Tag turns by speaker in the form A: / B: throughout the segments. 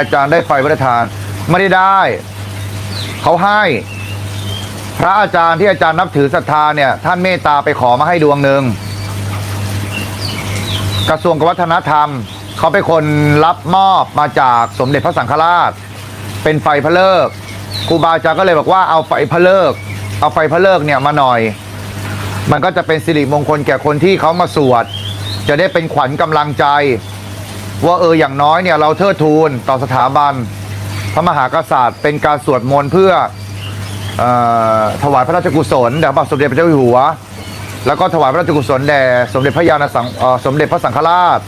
A: อาจารย์ได้ไฟพระราชทาน ไม่ได้ได้ เขาให้ พระอาจารย์ที่อาจารย์นับถือศรัทธาเนี่ย ท่านเมตตาไปขอมาให้ดวงหนึ่งกระทรวงวัฒนธรรม เขาเป็นคนรับมอบมาจากสมเด็จพระสังฆราช เป็นไฟพระเลิกครูบาอาจารย์ก็เลยบอกว่าเอาไฟพระเลิก เอาไฟพระเลิกเนี่ยมาหน่อย มันก็จะเป็นสิริมงคลแก่คนที่เขามาสวด จะได้เป็นขวัญกำลังใจ ว่าเอออย่างน้อยเนี่ยเราเทิดทูนต่อสถาบัน พระมหากษัตริย์ เป็นการสวดมนต์เพื่อออถวายพระราชกุศลแด่พระบาทสมเด็จพระเจ้าอยู่หัว แล้วก็ถวายพระราชกุศลแด่สมเด็จพระยาณสังสมเด็จพระสังฆราช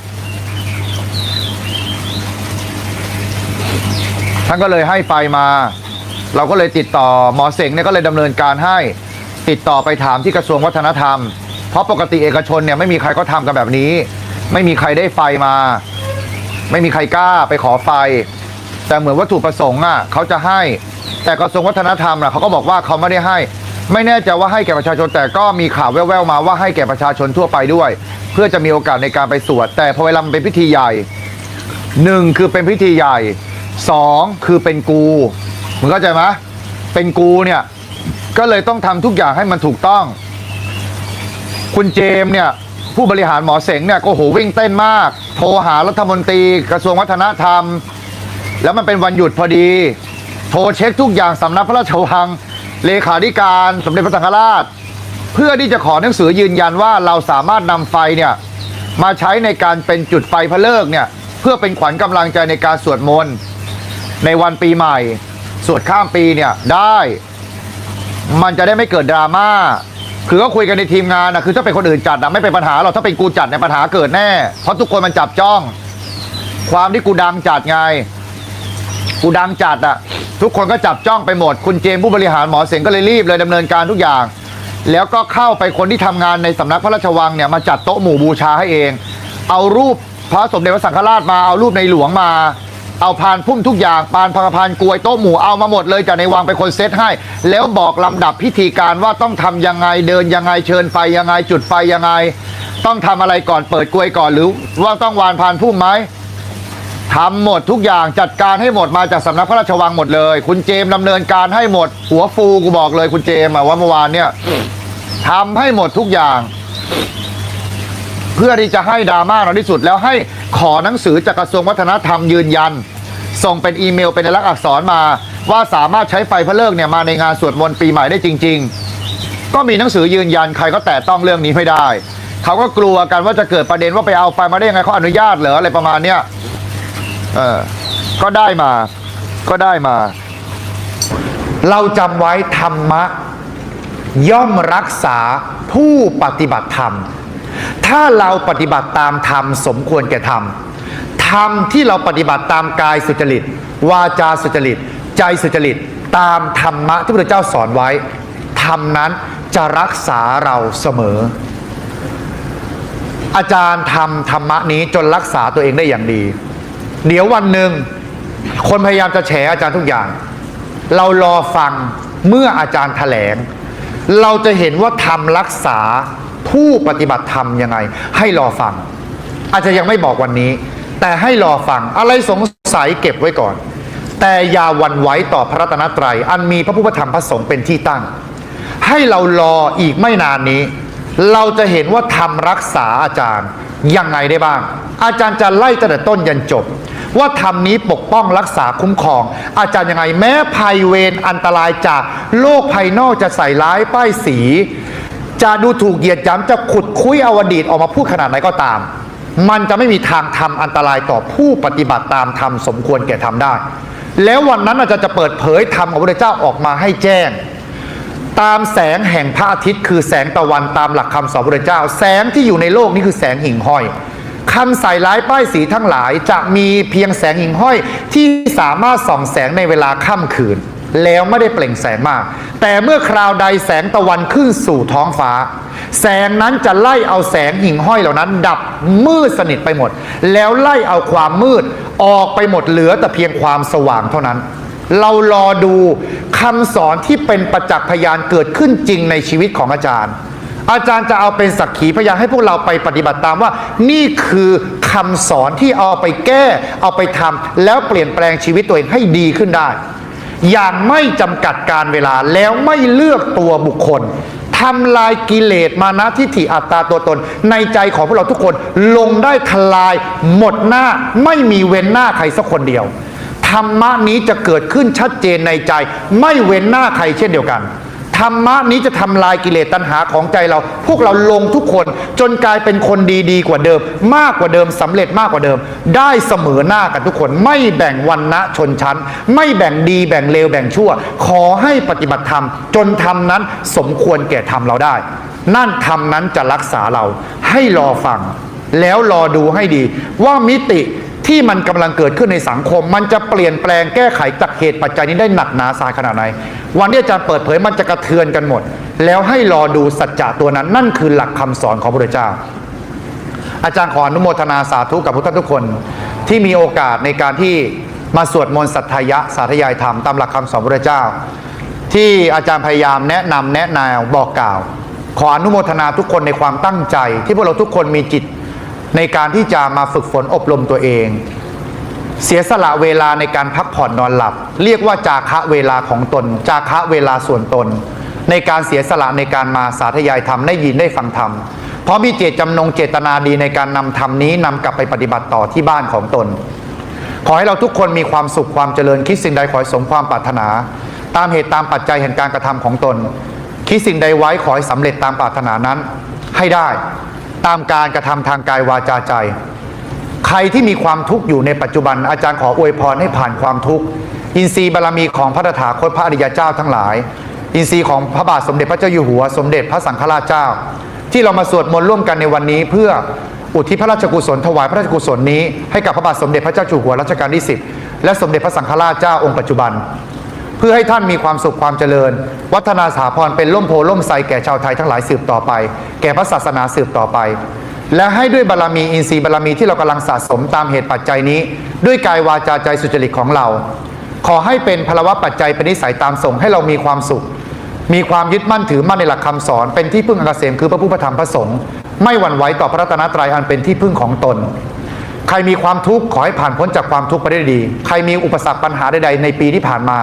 A: ท่านก็เลยให้ไฟมา เราก็เลยติดต่อหมอเสงเนี่ยก็เลยดำเนินการให้ติดต่อไปถามที่กระทรวงวัฒนธรรม เพราะปกติเอกชนเนี่ยไม่มีใครก็ทำกันแบบนี้ ไม่มีใครได้ไฟมา ไม่มีใครกล้าไปขอไฟ แต่เหมือนวัตถุประสงค์อะเขาจะให้ แต่กระทรวงวัฒนธรรมอะเขาก็บอกว่าเขาไม่ได้ให้ ไม่แน่ใจว่าให้แก่ประชาชน แต่ก็มีข่าวแว่วๆมาว่าให้แก่ประชาชนทั่วไปด้วย เพื่อจะมีโอกาสในการไปสวด แต่พอเวลามันเป็นพิธีใหญ่หนึ่งคือเป็นพิธีใหญ่สองคือเป็นกูมึงเข้าใจไหมเป็นกูเนี่ยก็เลยต้องทำทุกอย่างให้มันถูกต้อง คุณเจมส์เนี่ย ผู้บริหารหมอเสงเนี่ยก็โหวิ่งเต้นมาก โทรหารัฐมนตรีกระทรวงวัฒนธรรม แล้วมันเป็นวันหยุดพอดี โทรเช็คทุกอย่างสำนักพระราชวังเลขาธิการสมเด็จพระสังฆราช เพื่อที่จะขอหนังสือยืนยันว่าเราสามารถนำไฟเนี่ยมาใช้ในการเป็นจุดไฟพระเลิกเนี่ยเพื่อเป็นขวัญกำลังใจในการสวดมนต์ในวันปีใหม่ สวดข้ามปีเนี่ยได้ มันจะได้ไม่เกิดดราม่า คือก็คุยกันในทีมงานนะคือถ้าเป็นคนอื่นจัดนะไม่เป็นปัญหาหรอกถ้าเป็นกูจัดในยปัญหาเกิดแน่ เพราะทุกคนมันจับจ้อง ความที่กูดังจัดไง กูดังจัดอะทุกคนก็จับจ้องไปหมด คุณเจมผู้บริหารหมอเสงก็เลยรีบเลยดำเนินการทุกอย่าง แล้วก็เข้าไปคนที่ทำงานในสำนักพระราชวังเนี่ยมาจัดโต๊ะหมู่บูชาให้เอง เอารูปพระสมเด็จพระสังฆราชมาเอารูปในหลวงมา เอาพานพุ่มทุกอย่างปานพังพานกลวยโต๊ะหมู่เอามาหมดเลยจากในวังเป็นคนเซตให้ แล้วบอกลำดับพิธีการว่าต้องทำยังไงเดินยังไงเชิญไฟยังไง จุดไฟยังไง ต้องทำอะไรก่อนเปิดกลวยก่อนหรือว่าต้องวานพานพุ่มไหมทำหมดทุกอย่างจัดการให้หมดมาจากสำนักพระราชวังหมดเลย คุณเจมดำเนินการให้หมด หัวฟูกูบอกเลยคุณเจมว่าเมื่อวานเนี่ยทำให้หมดทุกอย่าง พื่อที่จะให้ดราม่าเราที่สุด แล้วให้ขอหนังสือจากกระทรวงวัฒนธรรมยืนยัน ส่งเป็นอีเมลเป็นลักษณ์อักษรมา ว่าสามารถใช้ไฟพระเลิกเนี่ยมาในงานสวดมนต์ปีใหม่ได้จริง ๆ ก็มีหนังสือยืนยันใครก็แตะต้องเรื่องนี้ไม่ได้เขาก็กลัวกันว่าจะเกิดประเด็นว่าไปเอาไฟมาได้ยังไงเขาอนุญาตเหรออะไรประมาณเนี้ยเออก็ได้มา ก็ได้มา เราจำไว้ธรรมะ ย่อมรักษาผู้ปฏิบัติธรรม ถ้าเราปฏิบัติตามธรรมสมควรแก่ธรรมธรรมที่เราปฏิบัติตามกายสุจริต วาจาสุจริต ใจสุจริต ตามธรรมะที่พระเจ้าสอนไว้ธรรมนั้นจะรักษาเราเสมอ อาจารย์ทำธรรมะนี้จนรักษาตัวเองได้อย่างดี เดี๋ยววันหนึ่งคนพยายามจะแฉอาจารย์ทุกอย่าง เรารอฟังเมื่ออาจารย์แถลง เราจะเห็นว่าธรรมรักษา ผู้ปฏิบัติธรรมยังไง ให้รอฟัง อาจจะยังไม่บอกวันนี้ แต่ให้รอฟังอะไรสงสัยเก็บไว้ก่อน แต่อย่าวันไหวต่อพระรัตนตรัย อันมีพระพุทธธรรมพระสงฆ์เป็นที่ตั้ง ให้เรารออีกไม่นานนี้ เราจะเห็นว่าธรรมรักษาอาจารย์ยังไงได้บ้าง อาจารย์จะไล่ตั้งแต่ต้นยันจบ ว่าธรรมนี้ปกป้องรักษาคุ้มครอง อาจารย์ยังไง แม้ภัยเวรอันตรายจากโลกภายนอกจะใส่ร้ายป้ายสี จะดูถูกเหยียดหยามจะขุดคุยเอาอดีตออกมาพูดขนาดไหนก็ตาม มันจะไม่มีทางทำอันตรายต่อผู้ปฏิบัติตามธรรมสมควรแก่ทำได้ แล้ววันนั้นอาจารย์จะเปิดเผยธรรมของพระเจ้าออกมาให้แจ้ง ตามแสงแห่งพระอาทิตย์ คือแสงตะวันตามหลักคำสอนพระเจ้า แสงที่อยู่ในโลกนี้คือแสงหิ่งห้อยคำใส่ร้ายป้ายสีทั้งหลายจะมีเพียงแสงหิ่งห้อยที่สามารถส่องแสงในเวลาค่ำคืน แล้วไม่ได้เปล่งแสงมาก แต่เมื่อคราวใดแสงตะวันขึ้นสู่ท้องฟ้า แสงนั้นจะไล่เอาแสงหิ่งห้อยเหล่านั้น ดับมืดสนิทไปหมด แล้วไล่เอาความมืดออกไปหมดเหลือแต่เพียงความสว่างเท่านั้น เรารอดูคำสอนที่เป็นประจักษ์พยานเกิดขึ้นจริงในชีวิตของอาจารย์
B: อาจารย์จะเอาเป็นสักขีพยานให้พวกเราไปปฏิบัติตามว่า นี่คือคำสอนที่เอาไปแก้ เอาไปทำแล้วเปลี่ยนแปลงชีวิตตัวเองให้ดีขึ้นได้ อย่างไม่จำกัดการเวลาแล้วไม่เลือกตัวบุคคลทำลายกิเลสมานะทิฏฐิอัตตาตัวตน ในใจของพวกเราทุกคนลงได้ทลายหมดหน้าไม่มีเว้นหน้าใครสักคนเดียว ธรรมะนี้จะเกิดขึ้นชัดเจนในใจ ไม่เว้นหน้าใครเช่นเดียวกัน ธรรมะนี้จะทำลายกิเลสตัณหาของใจเรา พวกเราลงทุกคนจนกลายเป็นคนดีดีกว่าเดิม มากกว่าเดิมสำเร็จมากกว่าเดิม ได้เสมอหน้ากันทุกคน ไม่แบ่งวันณะชนชั้น ไม่แบ่งดีแบ่งเลวแบ่งชั่ว ขอให้ปฏิบัติธรรม จนธรรมนั้นสมควรแก่ธรรมเราได้ นั่นธรรมนั้นจะรักษาเราให้รอฟัง แล้วรอดูให้ดีว่ามิติ ที่มันกำลังเกิดขึ้นในสังคม มันจะเปลี่ยนแปลงแก้ไขจากเหตุปัจจัยนี้ได้หนักหนาสาขนาดไหน วันที่อาจารย์เปิดเผยมันจะกระเทือนกันหมด แล้วให้รอดูสัจจะตัวนั้น นั่นคือหลักคำสอนของพระเจ้า อาจารย์ขออนุโมทนาสาธุกับทุกท่านทุกคน ที่มีโอกาสในการที่มาสวดมนต์สัทยะสาธยายธรรมตามหลักคำสอนพระเจ้า ที่อาจารย์พยายามแนะนำแนะแนวบอกกล่าว ขออนุโมทนาทุกคนในความตั้งใจ ที่พวกเราทุกคนมีจิต ในการที่จะมาฝึกฝนอบรมตัวเอง เสียสละเวลาในการพักผ่อนนอนหลับ เรียกว่าจาคะเวลาของตน จาคะเวลาส่วนตน ในการเสียสละในการมาสาธยายธรรมได้ยินได้ฟังธรรมเพราะมีเจตจำนงเจตนาดีในการนำธรรมนี้นำกลับไปปฏิบัติต่อที่บ้านของตน ขอให้เราทุกคนมีความสุขความเจริญคิดสิ่งใดขอให้สมความปรารถนา ตามเหตุตามปัจจัยแห่งการกระทำของตน คิดสิ่งใดไว้ขอให้สำเร็จตามปรารถนานั้นให้ได้ ตามการกระทำทางกายวาจาใจ ใครที่มีความทุกข์อยู่ในปัจจุบันอาจารย์ขออวยพรให้ผ่านความทุกข์อินทรีย์บารมีของพระตถาคตพระอริยเจ้าทั้งหลาย อินทรีย์ของพระบาทสมเด็จพระเจ้าอยู่หัว สมเด็จพระสังฆราชเจ้า ที่เรามาสวดมนต์ร่วมกันในวันนี้เพื่ออุทิศพระราชกุศลถวายพระราชกุศลนี้ให้กับพระบาทสมเด็จพระเจ้าอยู่หัวรัชกาลที่ 10 และสมเด็จพระสังฆราชเจ้าองค์ปัจจุบัน พื่อให้ท่านมีความสุขความเจริญ วัฒนาสาพรเป็นล่มโพล่มไทรแก่ชาวไทยทั้งหลายสืบต่อไป แก่พระศาสนาสืบต่อไป และให้ด้วยบารมีอินทรีย์บารมีที่เรากำลังสะสมตามเหตุปัจจัยนี้ ด้วยกายวาจาใจสุจริตของเรา ขอให้เป็นพลวะปัจจัยเป็นนิสัยตามส่งให้เรามีความสุข มีความยึดมั่นถือมั่นในหลักคำสอน เป็นที่พึ่งอันเกษมคือพระผู้ประธรรมพระสงฆ์ไม่หวั่นไหวต่อพระรัตนตรัยอันเป็นที่พึ่งของตน ใครมีความทุกข์ขอให้ผ่านพ้นจากความทุกข์ไปได้ดี ใครมีอุปสรรคปัญหาใดๆในปีที่ผ่านมา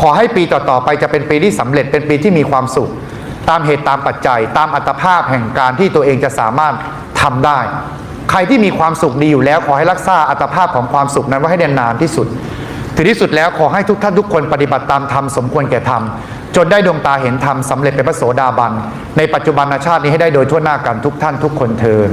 B: ขอให้ปีต่อๆไปจะเป็นปีที่สำเร็จเป็นปีที่มีความสุข ตามเหตุตามปัจจัย ตามอัตภาพแห่งการที่ตัวเองจะสามารถทำได้ ใครที่มีความสุขดีอยู่แล้ว ขอให้รักษาอัตภาพของความสุขนั้นไว้ให้นานที่สุดถึงที่สุดแล้วขอให้ทุกท่านทุกคนปฏิบัติตามธรรมสมควรแก่ธรรมจนได้ดวงตาเห็นธรรมสำเร็จเป็นพระโสดาบัน ในปัจจุบันชาตินี้ให้ได้โดยทั่วหน้ากันทุกท่านทุกคนเทิน